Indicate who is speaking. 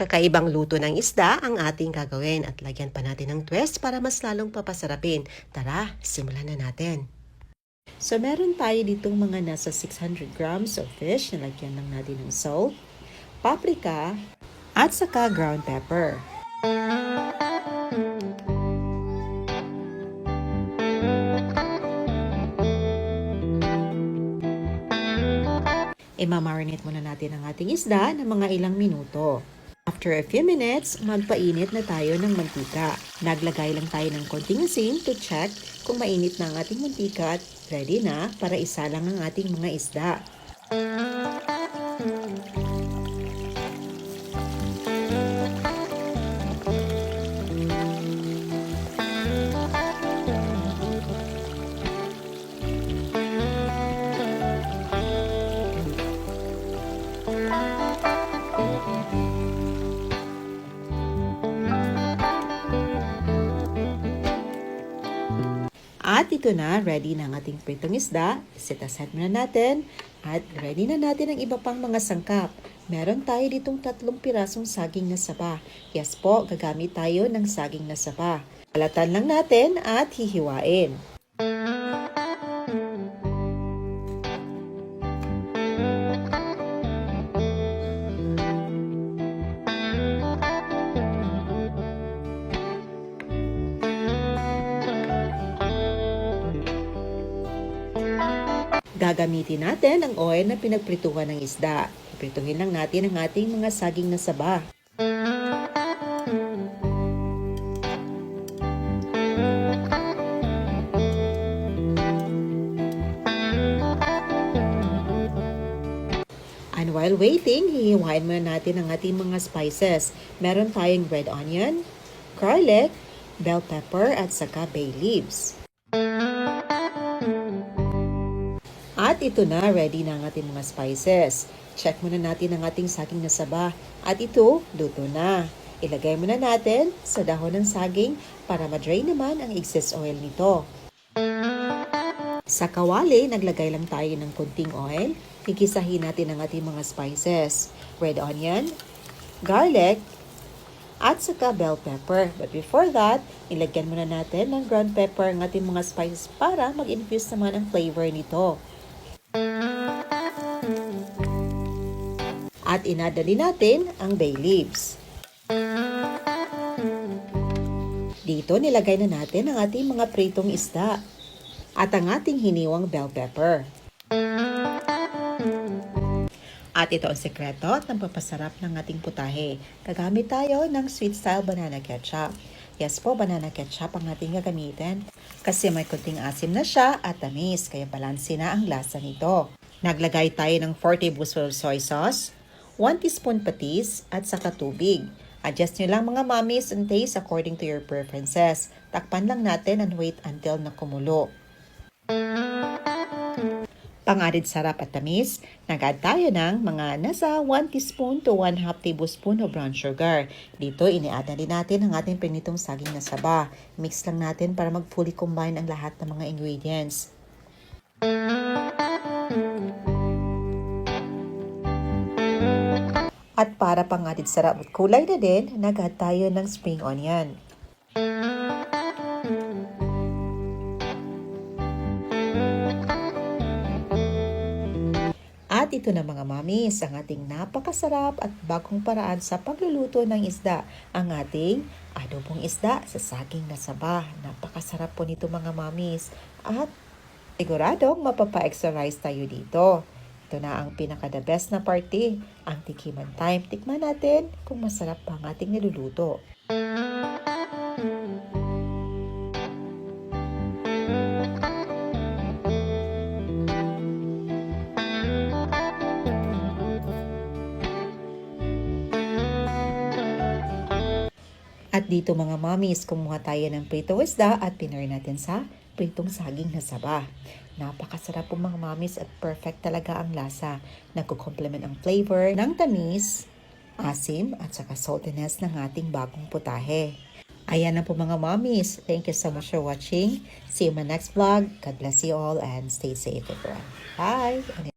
Speaker 1: Kakaibang luto ng isda ang ating gagawin at lagyan pa natin ng twist para mas lalong papasarapin. Tara, simulan na natin. So meron tayo ditong mga nasa 600 grams of fish na lagyan lang natin ng salt, paprika, at saka ground pepper. Imamarinate muna natin ang ating isda ng mga ilang minuto. After a few minutes, magpainit na tayo ng mantika. Naglagay lang tayo ng konting asin to check kung mainit na ang ating mantika at ready na para isalang ang ating mga isda. At ito na, ready na ang ating pritong isda. Set aside muna natin. At ready na natin ang iba pang mga sangkap. Meron tayo ditong tatlong pirasong saging na saba. Yes po, gagamit tayo ng saging na saba. Alatan lang natin at hihiwain. Gagamitin natin ang oil na pinagprituhan ng isda. Prituhin lang natin ang ating mga saging na saba. And while waiting, hihiwain muna natin ang ating mga spices. Meron tayong red onion, garlic, bell pepper, at saka bay leaves. At ito na, ready na ang ating mga spices. Check muna natin ang ating saging na saba. At ito, luto na. Ilagay muna natin sa dahon ng saging para ma-drain naman ang excess oil nito. Sa kawali, naglagay lang tayo ng konting oil. Higisahin natin ang ating mga spices. Red onion, garlic, at saka bell pepper. But before that, ilagyan muna natin ng ground pepper ang ating mga spices para mag-infuse naman ang flavor nito. At inadali natin ang bay leaves. Dito nilagay na natin ang ating mga pritong isda at ang ating hiniwang bell pepper. At ito ang sekreto at napapasarap ng ating putahe. Gagamit tayo ng sweet style banana ketchup. Yes po, banana ketchup ang ating gagamitin kasi may kunting asim na siya at tamis kaya balanse na ang lasa nito. Naglagay tayo ng 4 tablespoon soy sauce, 1 teaspoon patis at saka tubig. Adjust nyo lang mga mommies and taste according to your preferences. Takpan lang natin and wait until na kumulo. Pangarid sarap at tamis, nag-add tayo ng mga nasa 1 teaspoon to 1 half tablespoon of brown sugar. Dito, iniada din natin ang ating pinitong saging na saba. Mix lang natin para mag-fully combine ang lahat ng mga ingredients. At para pangarid sarap at kulay na din, nag-add tayo ng spring onion. At ito na mga mamis, ang ating napakasarap at bagong paraan sa pagluluto ng isda. Ang ating adobong isda sa saging na saba. Napakasarap po nito mga mamis. At siguradong mapapa-extra rice tayo dito. Ito na ang pinaka-the best na party, ang tikiman time. Tikman natin kung masarap pa ang ating niluluto. At dito mga mommies, kumuha tayo ng pritong isda at pinoy natin sa pritong saging na saba. Napakasarap po mga mommies at perfect talaga ang lasa. Nagko-complement ang flavor ng tamis, asim at saka saltiness ng ating bagong putahe. Ayan na po mga mommies. Thank you so much for watching. See you in my next vlog. God bless you all and stay safe everyone. Bye! And